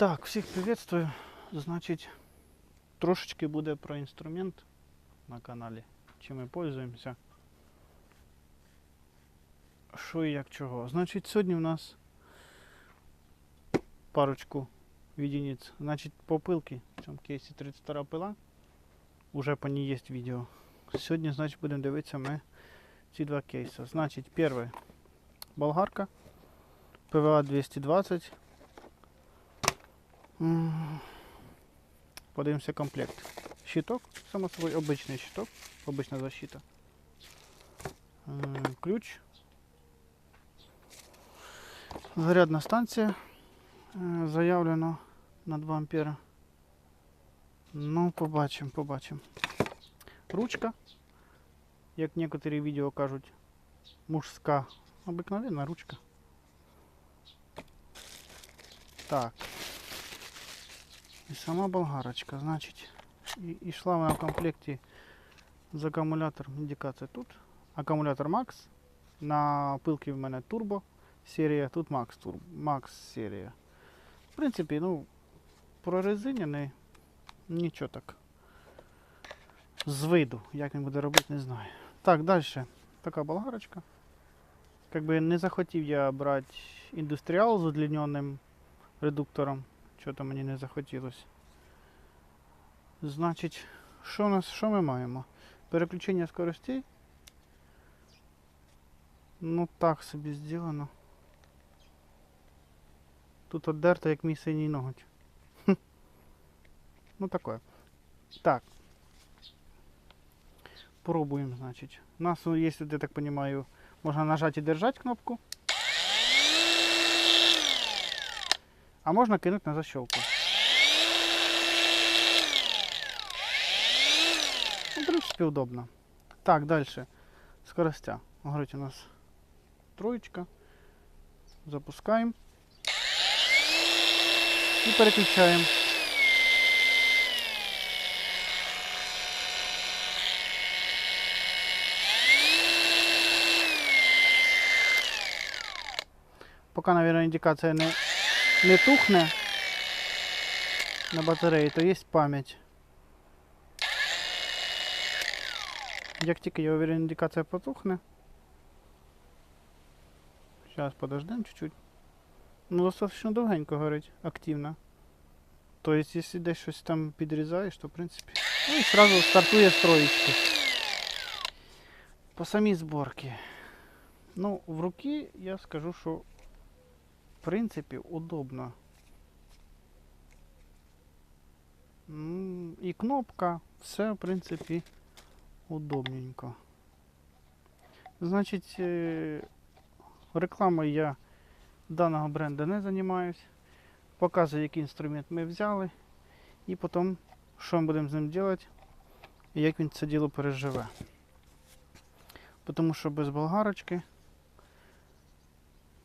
Так, всіх приветствую. Значить, трошечки буде про інструмент на каналі, чим ми пользуємося. Що і як чого. Значить, сьогодні у нас парочку единиць. Значить, попилки. В цьому кейсі 32 пила. Уже по ній є відео. Сьогодні, значить, будемо дивитися ми ці два кейси. Значить, перший болгарка ПВА 220. Подивимося комплект. Щиток, само собой, обичний щиток, обична защита. Ключ. Зарядна станція. Е, Заявлено на 2 ампера. Ну, побачимо, побачимо. Ручка. Як некоторі відео кажуть, мужська. Обикновенна ручка. Так. І сама болгарочка, значить, і, і йшла в комплекті з акумулятором. Індикація тут. Акумулятор Max. На пилки в мене Turbo серія, тут Max Turbo, Max серія. В принципі, ну, прорезиняний нічого так. З виду, як він буде робити, не знаю. Так, далі. Така болгарочка. Как би не захотів я брати індустріал з удліненим редуктором. Чого-то мені не захотілося. Значить, що, у нас, що ми маємо? Переключення скоростей. Ну так собі зроблено. Тут оддерто, як мій синій ноготь. Ну таке. Так. Пробуємо, значить. У нас, є, я так понимаю, можна нажати і держати кнопку. А можна кинути на защелку. Ну, в принципі, удобно. Так, дальше. Скоростя. Говорить, у нас троечка. Запускаем. И переключаем. Пока, наверное, индикация не, не тухне на батареї, то є пам'ять. Як тільки я уверен, індикація потухне. Зараз подождемо чуть-чуть. Ну, достаточно довгенько горить, активно. Тобто, якщо десь щось там підрізаєш, то в принципі. Ну і одразу стартує строїчки. По самій зборці. Ну, в руки я скажу, що в принципі удобно. І кнопка, все в принципі удобненько. Значить, е, рекламою я даного бренду не займаюсь. Показую, який інструмент ми взяли. І потім, що ми будемо з ним робити, і як він це діло переживе. Тому що без болгарочки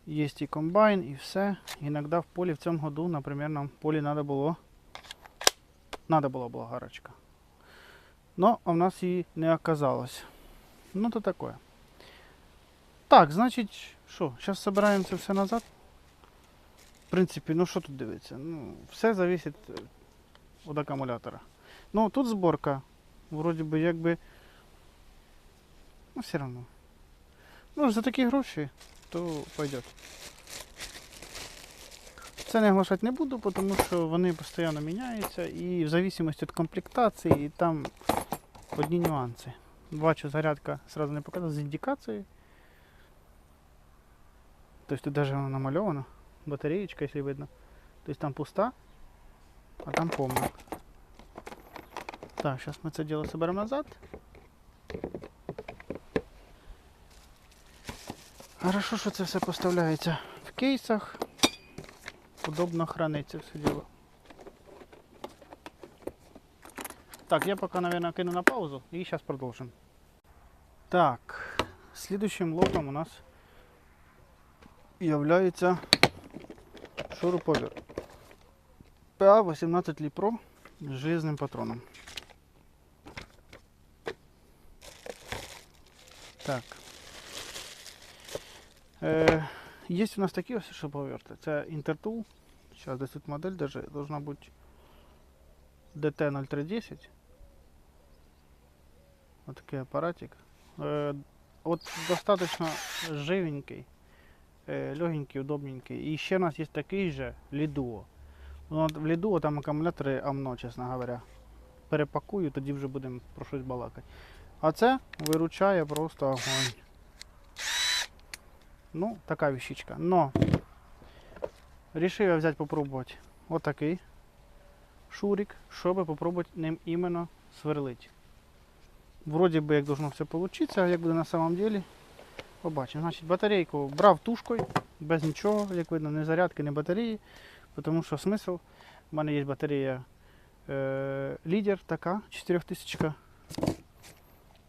є і комбайн, і все. Іноді в полі в цьому году, наприклад, нам в полі треба було надо була болгарочка. Но в нас її не оказалось. Ну то таке. Так, значить, що, зараз збираємо це все назад. В принципі, ну що тут дивиться? Ну, все залежить е, від акумулятора. Ну, тут зборка. Вроді би якби. Ну, все одно. Ну, за такі гроші, то пойдет. Це не оглашати не буду, тому що вони постійно міняються і в зависимості від комплектації, і там одні нюанси. Бачу, зарядка сразу не показує з індикацією. Тобто тут навіть воно намальовано. Батареечка, якщо видно. Тобто там пуста, а там повна. Так, зараз ми це діло соберемо назад. Хорошо, що це все поставляється в кейсах. Удобно храниться все діло. Так, я пока, наверное, кину на паузу и сейчас продолжим. Так, следующим лотом у нас является шуруповерт. ПА-18 Липро с железным патроном. Так. Е, є у нас такі ось шуруповерти. Це Intertool Сейчас десь тут модель даже должна бути DT0310. Вот такий апаратик. Е, от достаточно живенький, е, легенький, удобненький. І ще у нас є такий же Liduo. Ну, в Liduo там акумулятори амно, чесно говоря. Перепакую, тоді вже будемо про щось балакати. А це виручає просто огонь. Ну, така вещичка. Но рішив я взяти попробувати отакий шурик, щоб попробувати ним іменно сверлити. Вроді би як должно все получиться, а як буде на самом деле. Побачимо. Значить, батарейку брав тушкою, без нічого, як видно, ні зарядки, ні батареї. Тому що смисл. У мене є батарея е, лідер така, 4000.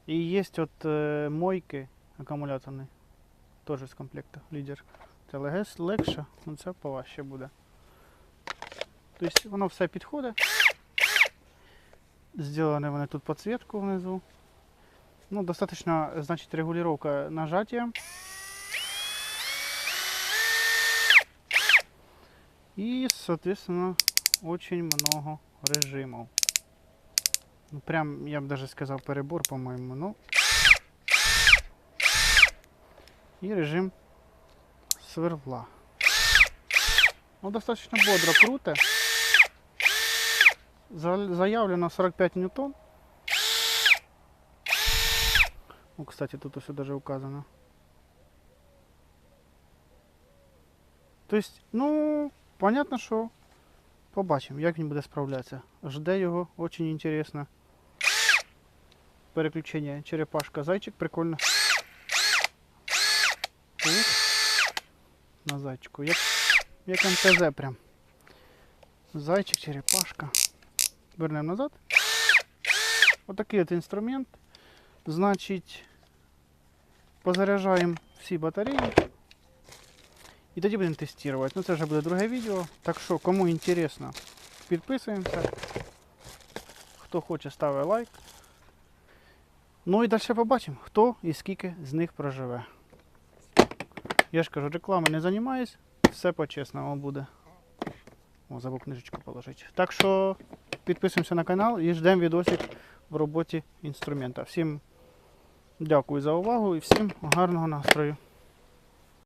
І є от е, мойки акумуляторні. Теж з комплекту лідер. Це легше, ну це поважче буде. Тобто воно все підходить. Сделаны вони тут подсветку внизу. Ну, достаточно, значит, регулировка нажатия. И, соответственно, очень много режимов. Ну, прям, я бы даже сказал, перебор, по-моему. Ну. И режим сверла. Ну, достаточно бодро, круто. Заявлено 45 ньютон. Ну, кстати, тут все даже указано. То есть, ну, понятно, що побачимо, як він буде справлятися. Жде його, очень інтересно. Переключення черепашка зайчик, прикольно. На зайчику. Як, як МТЗ прям. Зайчик, черепашка. Вернемо назад. Отакий от інструмент. Значить, позаряджаємо всі батареї. І тоді будемо тестувати. Ну це вже буде друге відео. Так що, кому інтересно, підписуємося. Хто хоче, ставить лайк. Ну і далі побачимо, хто і скільки з них проживе. Я ж кажу, реклами не займаюсь, все по-чесному буде. О, забув книжечку положити. Так що підписуємося на канал і ждемо відосик в роботі інструмента. Всім дякую за увагу і всім гарного настрою.